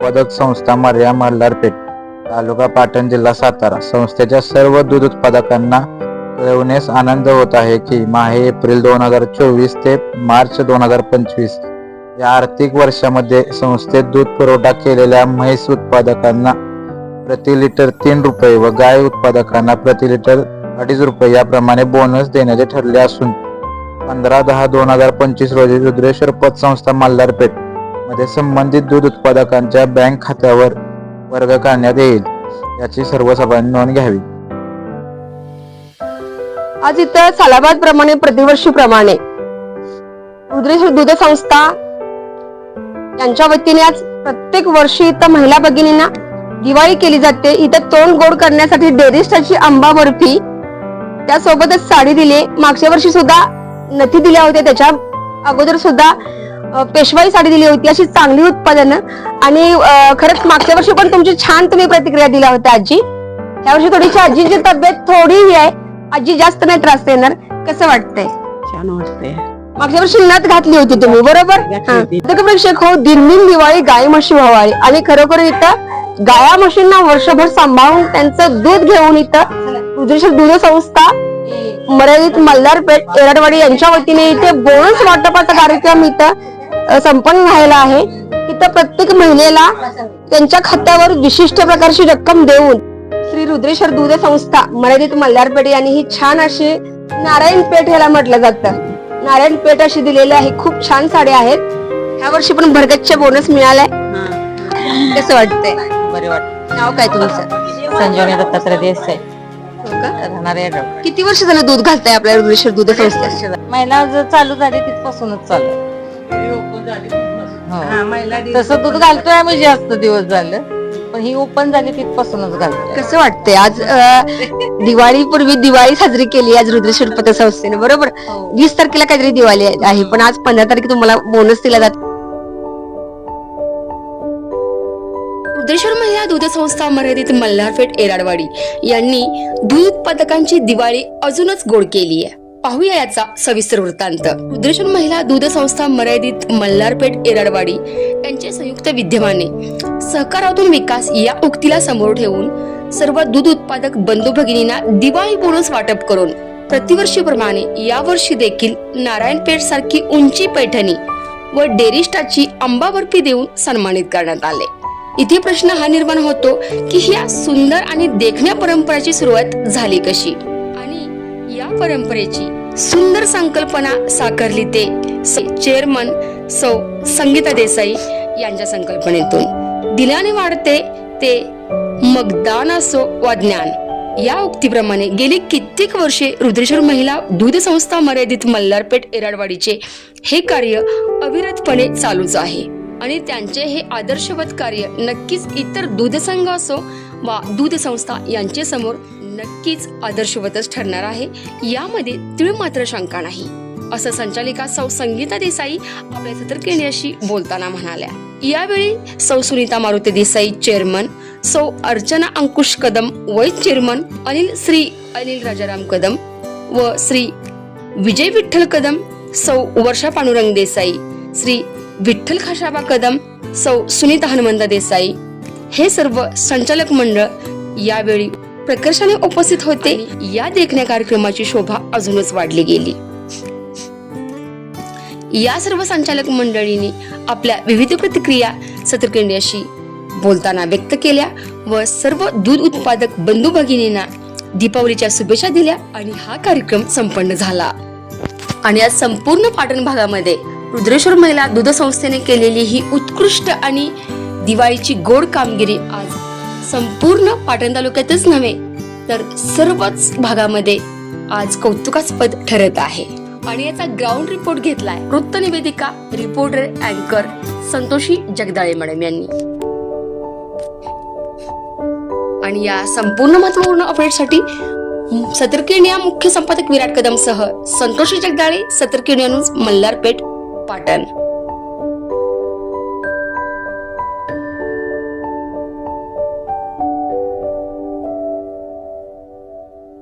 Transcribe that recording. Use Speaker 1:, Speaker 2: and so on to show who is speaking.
Speaker 1: उत्पादक संस्था मर्या मल्हारपेठ तालुका पाटण जिल्हा सातारा. संस्थेच्या सर्व दूध उत्पादकांना कळवण्यास आनंद होत आहे की माहे एप्रिल दोन हजार चोवीस ते मार्च दोन हजार पंचवीस या आर्थिक वर्षामध्ये संस्थेत दूध पुरवठा केलेल्या म्हैस उत्पादकांना प्रति लिटर तीन रुपये व गाय उत्पादकांना प्रति लिटर अडीच रुपये याप्रमाणे बोनस देण्याचे ठरले असून पंधरा दहा दोन हजार पंचवीस रोजी रुद्रेश्वर पतसंस्था मल्हारपेठ मध्ये संबंधित दूध उत्पादकांच्या बँक खात्यावर वर्ग करण्यात येईल. याची सर्वसभांनी नोंद घ्यावी.
Speaker 2: आज इथं सालाबाद प्रमाणे प्रतिवर्षी प्रमाणे दूध संस्था यांच्या वतीने आज प्रत्येक वर्षी इथं महिला भगिनींना दिवाळी केली जाते. इथं तोंड गोड करण्यासाठी डेरिस्टाची आंबा बर्फी त्यासोबतच साडी दिली मागच्या वर्षी सुद्धा नथी दिल्या होत्या. त्याच्या अगोदर सुद्धा पेशवाई साडी दिली होती अशी चांगली उत्पादनं. आणि खरंच मागच्या वर्षी पण तुमची छान तुम्ही प्रतिक्रिया दिल्या होत्या आजी. या वर्षी थोडीशी आजीची तब्येत थोडी ही आहे. आजी जास्त नाही त्रास देणार. कसं वाटतंय?
Speaker 3: छान वाटते
Speaker 2: मागच्या वर्षी नथ घातली होती तुम्ही बरोबर? प्रेक्षक हो दिनदिन दिवाळी गाय म्हशी व्हावी आणि खरोखर इथं गाया म्हशींना वर्षभर सांभाळून त्यांचं दूध घेऊन इथं रुद्रेश्वर दूध संस्था मर्यादित मल्हारपेठ एरडवाडी यांच्या वतीने इथे बोनस वाटपाचा कार्यक्रम इथं संपन्न झालेला आहे इथं प्रत्येक महिलेला त्यांच्या खात्यावर विशिष्ट प्रकारची रक्कम देऊन श्री रुद्रेश्वर दूध संस्था मर्यादित मल्हारपेठ यांनी ही छान अशी नारायण पेठ याला म्हटलं जातं. नारायण पेठ अशी दिलेली आहे खूप छान साड्या आहेत. ह्या वर्षी पण भरगतचे बोनस मिळालाय. कसं वाटतंय?
Speaker 3: बरे वाटत.
Speaker 2: नाव काय तुमचं?
Speaker 3: संजीवनी दत्तात्रय देसाई.
Speaker 2: हो का?
Speaker 3: राहणार आहे
Speaker 2: किती वर्ष झालं दूध घालताय आपल्या रुद्रेश्वर दूध संस्थेत?
Speaker 3: महिना जर चालू झाली तिथपासूनच चालू हो. तसं दूध घालतोय आम्ही जास्त दिवस झालं पण ही ओपन झाली तिथपासूनच घालतोय.
Speaker 2: कसं वाटतंय? आज अं, दिवाळीपूर्वी दिवाळी साजरी केली आज रुद्रेश्वर पतसंस्थेने बरोबर? वीस तारखेला काहीतरी दिवाळी आहे- आहे पण आज पंधरा तारखे तुम्हाला बोनस दिला जातो.
Speaker 4: रुद्रेश्वर महिला दूध संस्था मर्यादित मल्हारपेठ एराडवाडी यांनी दूध उत्पादकांची दिवाळी अजूनच गोड केली आहे. पाहूया याचा सविस्तर वृत्तांत. रुद्रेश्वर महिला दूध संस्था मर्यादित मल्हारपेठ एराडवाडी यांचे संयुक्त विद्यमाने. सहकारातून विकास या उक्तीला समोर ठेवून सर्व दूध उत्पादक बंधू भगिनींना दिवाळी बोनस वाटप करून प्रतिवर्षीप्रमाणे यावर्षी देखील नारायणपेठ सारखी उंची पैठणी व डेरिस्टाची आंबा बर्फी देऊन सन्मानित करण्यात आले. इथे प्रश्न हा निर्माण होतो की ह्या सुंदर आणि देखण्या परंपराची सुरुवात झाली कशी? परंपरेची सुंदर संकल्पना साकारली ते चेअरमन सौ संगीता देसाई यांच्या संकल्पनेतून. दिल्याने वाढते ते मग दान असो वा ज्ञान या उक्तीप्रमाणे गेली कित्येक वर्षे रुद्रेश्वर महिला दूध संस्था मर्यादित मल्हारपेठ एराडवाडीचे हे कार्य अविरतपणे चालूच आहे आणि त्यांचे हे आदर्शवत कार्य नक्कीच इतर दूध संघ असो वा दूध संस्था यांचे समोर नक्कीच आदर्शवतच ठरणार आहे. यामध्ये तीळ मात्र शंका नाही. असं संचालिका सौ संगीता देसाई आपल्या सतर्किणीशी बोलताना म्हणाल्या. यावेळी सौ सुनीता मारुती देसाई चेअरमन सौ अर्चना अंकुश कदम वैद चेअरमन अनिल श्री अनिल राजाराम कदम व श्री विजय विठ्ठल कदम सौ वर्षा पांडुरंग देसाई श्री विठ्ठल खाशाबा कदम सौ सुनीता हनुमंत देसाई. हे सर्व संचालक मंडळ यावेळी प्रकर्षाने उपस्थित होते. या देखण्या कार्यक्रमाची शोभा अजूनच वाढली गेली. या सर्व संचालक मंडळींनी आपल्या विविध प्रतिक्रिया सत्रकेंद्राशी बोलताना व्यक्त केल्या व सर्व दूध उत्पादक बंधू भगिनींना दीपावलीच्या शुभेच्छा दिल्या आणि हा कार्यक्रम संपन्न झाला. आणि आज संपूर्ण पाटण भागामध्ये रुद्रेश्वर महिला दूध संस्थेने केलेली ही उत्कृष्ट आणि दिवाळीची गोड कामगिरी आज संपूर्ण पाटण तालुक्यातच नव्हे तर सर्वच भागामध्ये आज कौतुकास्पद ठरत आहे. आणि याचा ग्राउंड रिपोर्ट घेतलाय वृत्त निवेदिका रिपोर्टर अँकर संतोषी जगदाळे मॅडम यांनी. आणि या संपूर्ण महत्त्वपूर्ण अपडेटसाठी सतर्किणिया मुख्य संपादक विराट कदम सह संतोषी जगदाळे सतर्किणिया न्यूज मल्हारपेठ पाटण.